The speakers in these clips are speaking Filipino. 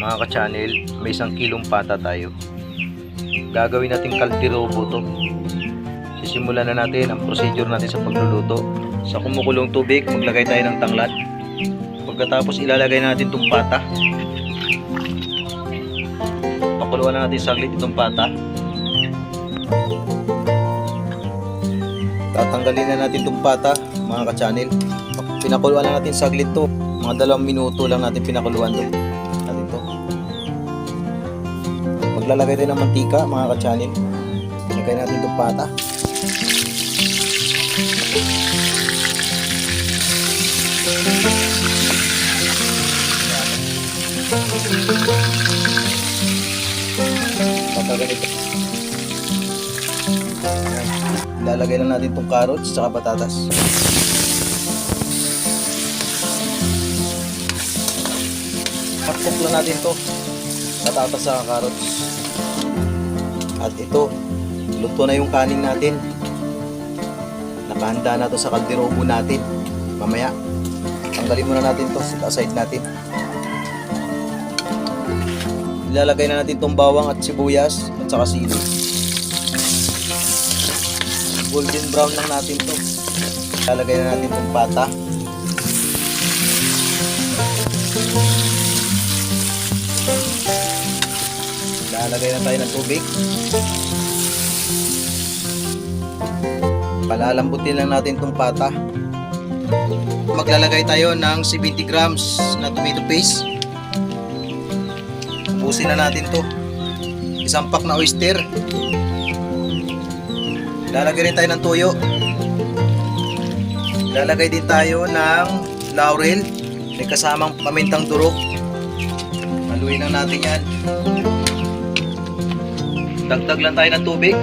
mga ka-channel, may isang kilong pata tayo. Gagawin natin kaldirobo to. Sisimulan na natin ang procedure natin sa pagluluto. Sa kumukulong tubig, maglagay tayo ng tanglad. Pagkatapos ilalagay natin itong pata. Pakuluan na natin saglit itong pata. Tatanggalin na natin itong pata, mga ka-channel. Pinakuluan na natin saglit to. Mga dalawang minuto lang natin pinakuluan to. Maglalagay tayo ng mantika, mga ka-channel. Lagay natin itong pata. Ilalagay lang natin itong carrots at patatas. Hakpok lang natin to patatas sa carrots. At ito, luto na yung kanin natin. Nakahanda na to sa kalderobo natin. Mamaya, tanggalin muna natin to sa aside natin. Ilalagay na natin tong bawang at sibuyas at saka sili. Golden brown lang natin to. Ilalagay na natin tong pata. Lalagay na tayo ng tubig. Palalambutin lang natin itong pata. Maglalagay tayo ng 70 grams na tomato paste. Ubusin na natin to. Isang pack na oyster. Lalagay rin tayo ng toyo. Lalagay din tayo ng laurel. May kasamang pamintang durog. Haluin lang natin yan. Dagdag lang tayo ng tubig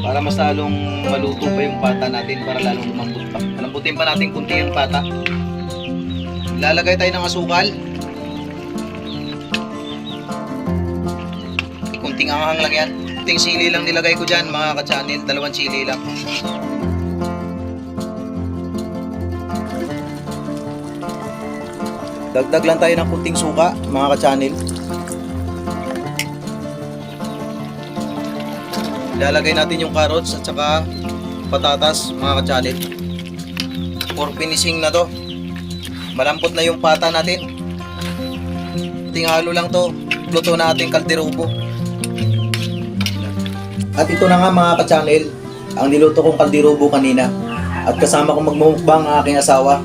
para mas lalong maluto pa yung pata natin para lalong lumambot pa. Malambutin pa natin kunti yung pata. Lalagay tayo ng asukal. Kunting anghang lang yan. Kunting sili lang nilagay ko dyan mga ka-channel. Dalawang sili lang. Dagdag lang tayo ng kunting suka mga ka-channel. Ilalagay natin yung carrots at saka patatas mga ka-channel. For finishing na to. Malambot na yung pata natin. Tingalo lang to. Luto na ating kalderobo. At ito na nga mga ka-channel, ang niluto kong kalderobo kanina. At kasama kong magmumukbang ang aking asawa.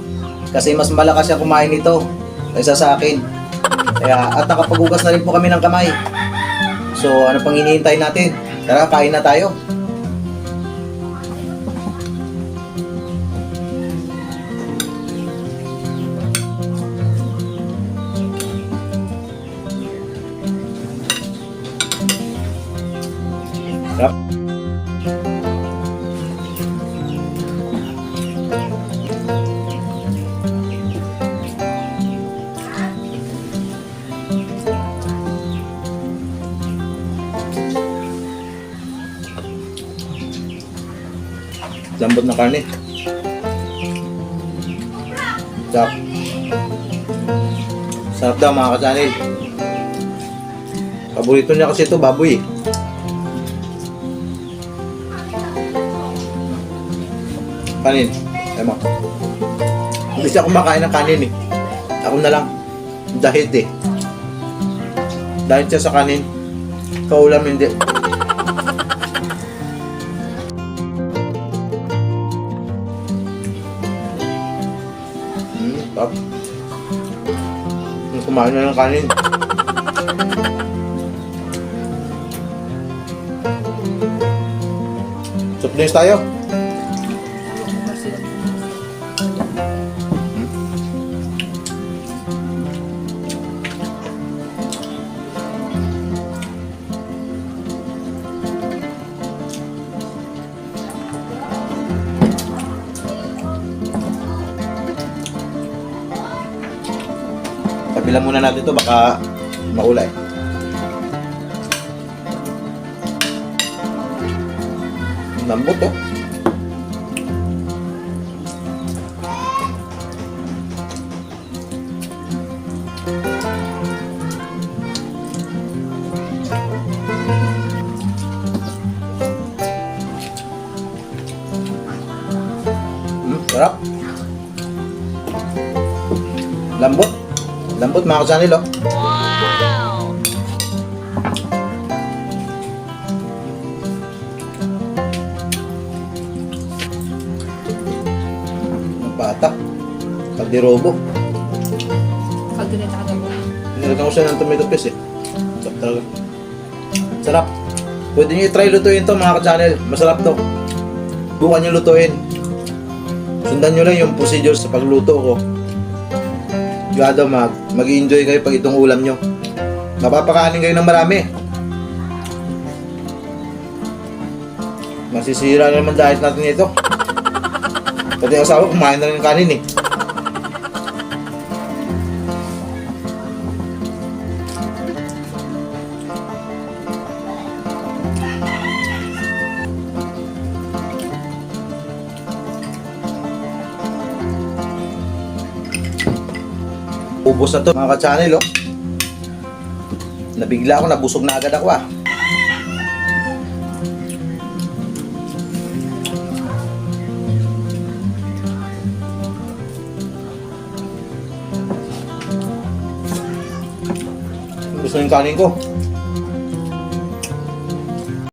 Kasi mas malakas siya kumain nito kaysa sa akin. Kaya, at nakapagugas na rin po kami ng kamay. So, ano pang hinihintay natin? Tara, kain na tayo. Sarap. Lambot na karne. Sarap. Sarap daw mga kasanil. Paborito niya kasi ito, baboy. Kanin. Mo. Hindi siya kumakain ng kanin eh. Ako na lang. Dahil eh. Dahil siya sa kanin. Kaulam hindi. Kumain na ng kanin. Soup drinks tayo. Tapilan muna natin to baka maulay. Lambot to. Sarap. Lambot mga ka-channel oh. Ang bata. Kaldirobo. Kaldo na nakagabo. Nilagyan ko siya ng tomato paste eh. Sarap talaga. Sarap. Pwede nyo i-try lutuin to mga ka-channel. Masarap to. Bukan nyo lutuin. Sundan nyo lang yung procedure sa pagluto ko. Sigurado mag, mag-enjoy kayo pag itong ulam nyo. Mapapakanin kayo ng marami. Masisira na naman diet natin ito. Pati asawa kumain na rin kanin eh. Ubos na to mga ka-channel oh. Nabigla ako, nabusog na agad ako ah. Gusto yung kanin ko.